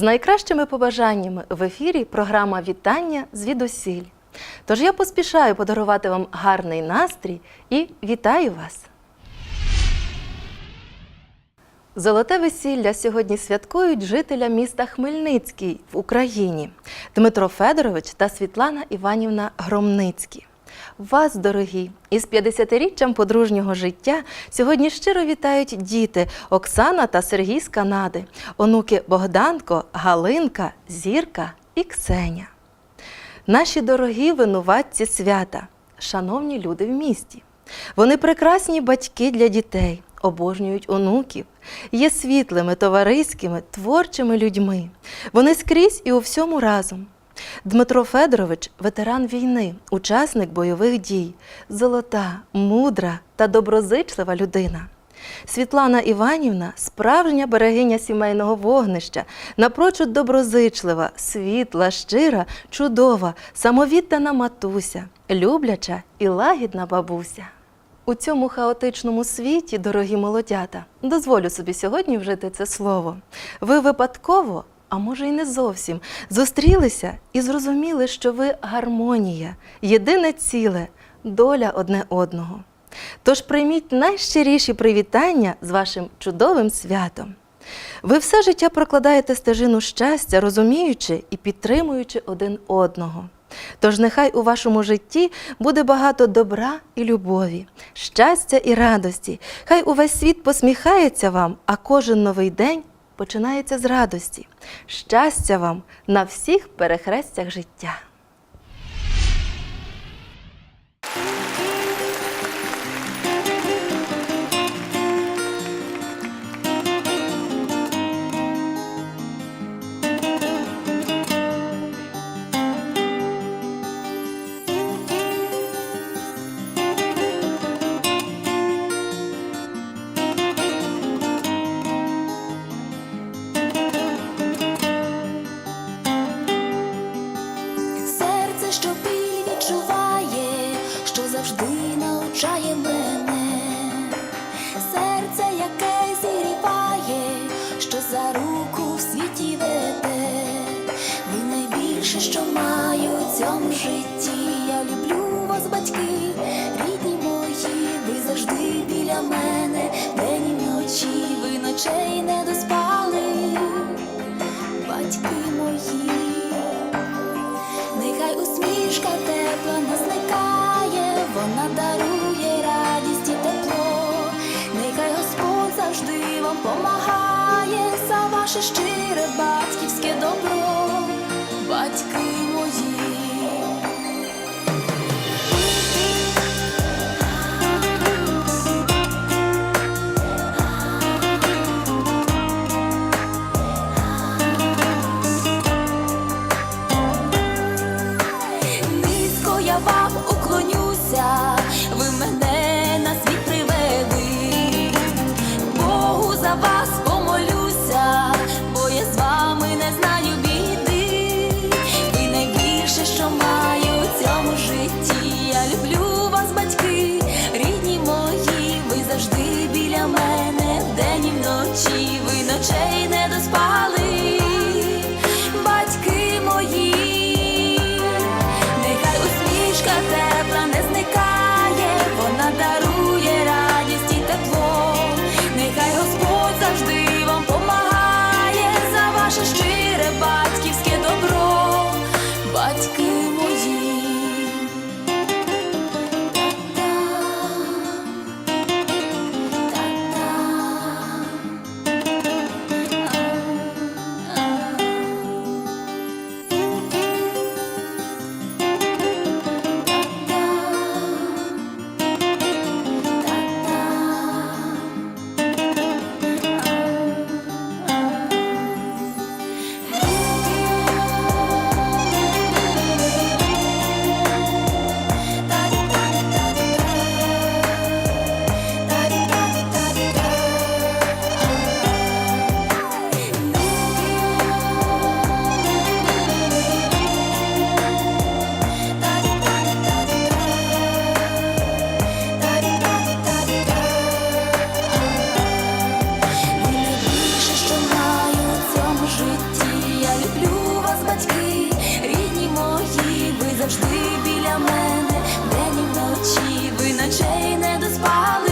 З найкращими побажаннями в ефірі програма Вітання звідусіль. Тож я поспішаю подарувати вам гарний настрій і вітаю вас! Золоте весілля сьогодні святкують жителя міста Хмельницький в Україні Дмитро Федорович та Світлана Іванівна Громницькі. Вас, дорогі, із 50-річчям подружнього життя сьогодні щиро вітають діти Оксана та Сергій з Канади, онуки Богданко, Галинка, Зірка і Ксеня. Наші дорогі винуватці свята, шановні люди в місті. Вони прекрасні батьки для дітей, обожнюють онуків, є світлими, товариськими, творчими людьми. Вони скрізь і у всьому разом. Дмитро Федорович ветеран війни, учасник бойових дій, золота, мудра та доброзичлива людина. Світлана Іванівна справжня берегиня сімейного вогнища, напрочуд доброзичлива, світла, щира, чудова, самовіддана матуся, любляча і лагідна бабуся. У цьому хаотичному світі, дорогі молодята, дозволю собі сьогодні вжити це слово. Ви випадково, а може й не зовсім, зустрілися і зрозуміли, що ви гармонія, єдине ціле, доля одне одного. Тож прийміть найщиріші привітання з вашим чудовим святом. Ви все життя прокладаєте стежину щастя, розуміючи і підтримуючи один одного. Тож нехай у вашому житті буде багато добра і любові, щастя і радості. Хай увесь світ посміхається вам, а кожен новий день починається з радості. Щастя вам на всіх перехрестях життя. Навчає мене, серце, яке зігріває, що за руку в світі веде, ви найбільше, що маю у цьому житті. Я люблю вас, батьки, рідні мої, ви завжди біля мене, день і вночі, ви ночей не доспали, наше щире батьківське добро, батьки мої. Низько я вам уклонюся. я люблю вас, батьки, рідні мої, ви завжди біля мене, день і вночі, ви ночей не доспали.